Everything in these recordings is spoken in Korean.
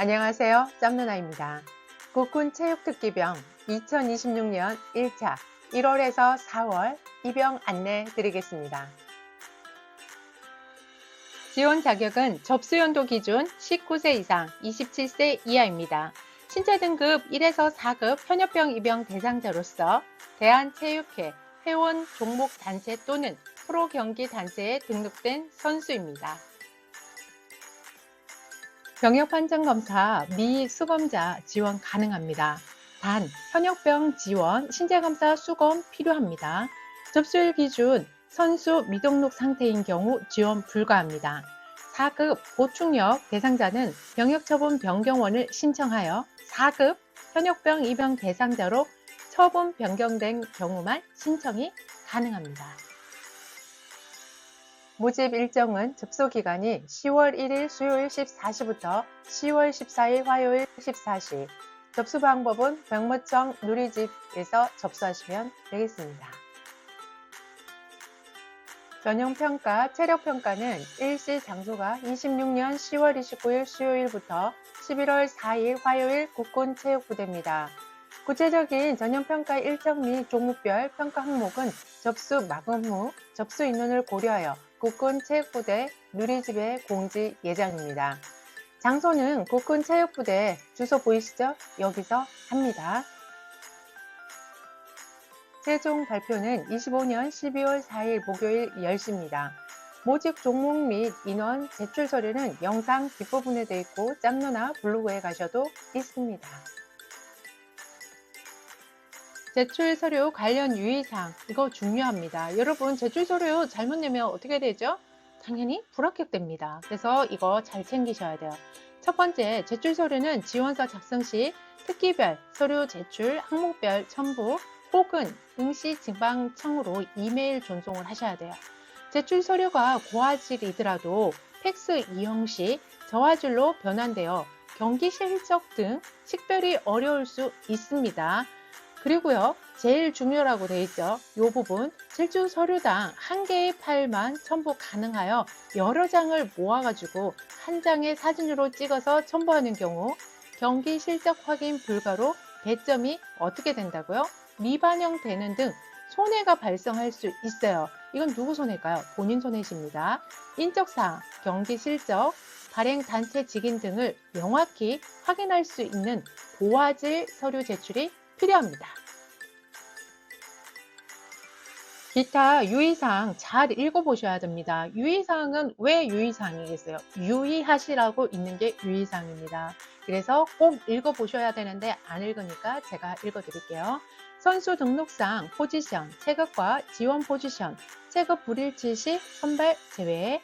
안녕하세요. 짬누나입니다. 국군 체육특기병 2026년 1차 1월에서 4월 입영 안내 드리겠습니다. 지원 자격은 접수 연도 기준 19세 이상 27세 이하입니다. 신체 등급 1에서 4급 현역병 입영 대상자로서 대한체육회 회원 종목 단체 또는 프로 경기 단체에 등록된 선수입니다. 병역 판정 검사 미익 수검자 지원 가능합니다. 단 현역병 지원 신체 검사 수검 필요합니다. 접수일 기준 선수 미등록 상태인 경우 지원 불가합니다. 4급 보충역 대상자는 병역처분 변경원을 신청하여 4급 현역병 입영 대상자로 처분 변경된 경우만 신청이 가능합니다. 모집 일정은 접수 기간이 10월 1일 수요일 14시부터 10월 14일 화요일 14시. 접수 방법은 병무청 누리집에서 접수하시면 되겠습니다. 전형평가, 체력평가는 일시 장소가 26년 10월 29일 수요일부터 11월 4일 화요일 국군체육부대입니다. 구체적인 전형평가 일정 및 종목별 평가 항목은 접수 마감 후 접수 인원을 고려하여 국군체육부대 누리집에 공지 예정입니다. 장소는 국군체육부대 주소 보이시죠? 여기서 합니다. 최종 발표는 25년 12월 4일 목요일 10시입니다. 모집 종목 및 인원 제출 서류는 영상 뒷부분에 되어 있고 짬누나 블로그에 가셔도 있습니다. 제출 서류 관련 유의사항 이거 중요합니다. 여러분 제출 서류 잘못 내면 어떻게 되죠? 당연히 불합격됩니다. 그래서 이거 잘 챙기셔야 돼요. 첫 번째 제출 서류는 지원서 작성 시 특기별 서류 제출 항목별 첨부 혹은 응시 지방청으로 이메일 전송을 하셔야 돼요. 제출 서류가 고화질이더라도 팩스 이용 시 저화질로 변환되어 경기 실적 등 식별이 어려울 수 있습니다. 그리고요, 제일 중요하고 되어 있죠. 이 부분 제출 서류당 한 개의 파일만 첨부 가능하여 여러 장을 모아 가지고 한 장의 사진으로 찍어서 첨부하는 경우 경기 실적 확인 불가로 배점이 어떻게 된다고요? 미반영 되는 등 손해가 발생할 수 있어요. 이건 누구 손해일까요? 본인 손해십니다. 인적사항, 경기 실적, 발행 단체 직인 등을 명확히 확인할 수 있는 고화질 서류 제출이 필요합니다. 기타 유의사항 잘 읽어보셔야 됩니다. 유의사항은 왜 유의사항이겠어요? 유의하시라고 있는 게 유의사항입니다. 그래서 꼭 읽어보셔야 되는데 안 읽으니까 제가 읽어드릴게요. 선수 등록상 포지션, 체급과 지원 포지션, 체급 불일치 시 선발 제외,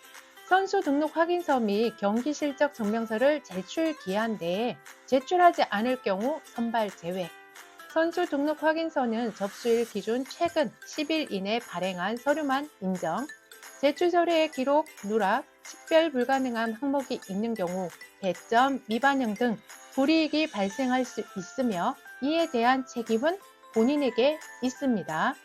선수 등록 확인서 및 경기 실적 증명서를 제출 기한 내에 제출하지 않을 경우 선발 제외, 선수 등록 확인서는 접수일 기준 최근 10일 이내 발행한 서류만 인정, 제출 서류의 기록, 누락, 식별 불가능한 항목이 있는 경우 배점, 미반영 등 불이익이 발생할 수 있으며 이에 대한 책임은 본인에게 있습니다.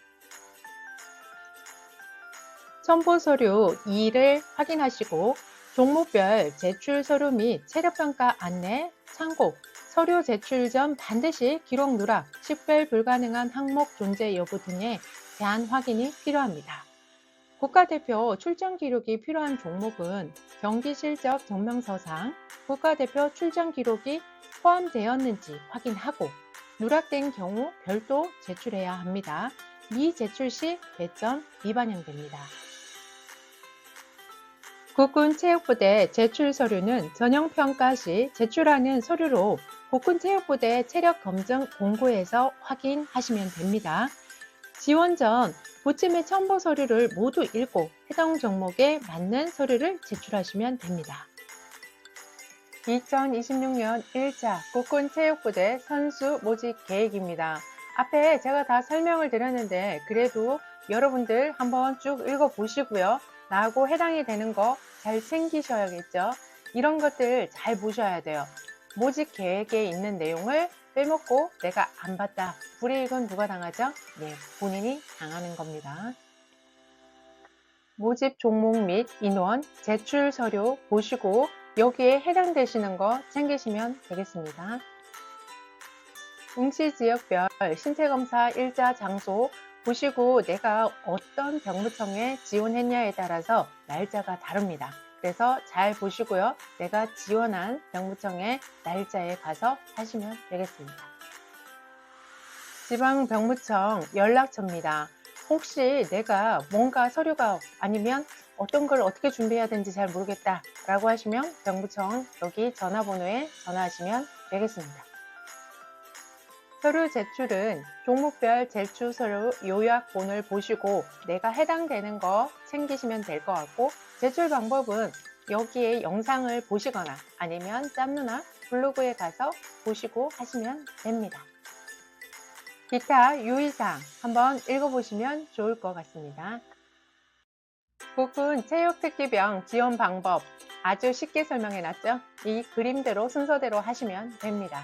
첨부 서류 2를 확인하시고 종목별 제출 서류 및 체력평가 안내, 참고, 서류 제출 전 반드시 기록 누락, 식별 불가능한 항목 존재 여부 등에 대한 확인이 필요합니다. 국가대표 출전 기록이 필요한 종목은 경기 실적 증명서상 국가대표 출전 기록이 포함되었는지 확인하고 누락된 경우 별도 제출해야 합니다. 미제출 시 배점 미반영됩니다. 국군 체육부대 제출 서류는 전형평가 시 제출하는 서류로 국군체육부대 체력검증 공고에서 확인하시면 됩니다. 지원 전 부침의 첨부 서류를 모두 읽고 해당 종목에 맞는 서류를 제출하시면 됩니다. 2026년 1차 국군체육부대 선수 모집 계획입니다. 앞에 제가 다 설명을 드렸는데 그래도 여러분들 한번 쭉 읽어보시고요. 나하고 해당이 되는 거 잘 챙기셔야겠죠. 이런 것들 잘 보셔야 돼요. 모집 계획에 있는 내용을 빼먹고 내가 안 봤다. 불이익은 누가 당하죠? 네, 본인이 당하는 겁니다. 모집 종목 및 인원, 제출 서류 보시고 여기에 해당되시는 거 챙기시면 되겠습니다. 응시 지역별 신체검사 일자 장소 보시고 내가 어떤 병무청에 지원했냐에 따라서 날짜가 다릅니다. 그래서 잘 보시고요. 내가 지원한 병무청의 날짜에 가서 하시면 되겠습니다. 지방병무청 연락처입니다. 혹시 내가 뭔가 서류가 아니면 어떤 걸 어떻게 준비해야 되는지 잘 모르겠다 라고 하시면 병무청 여기 전화번호에 전화하시면 되겠습니다. 서류 제출은 종목별 제출 서류 요약본을 보시고 내가 해당되는 거 챙기시면 될 것 같고 제출 방법은 여기에 영상을 보시거나 아니면 짬누나 블로그에 가서 보시고 하시면 됩니다. 기타 유의사항 한번 읽어보시면 좋을 것 같습니다. 국군 체육특기병 지원 방법 아주 쉽게 설명해 놨죠? 이 그림대로 순서대로 하시면 됩니다.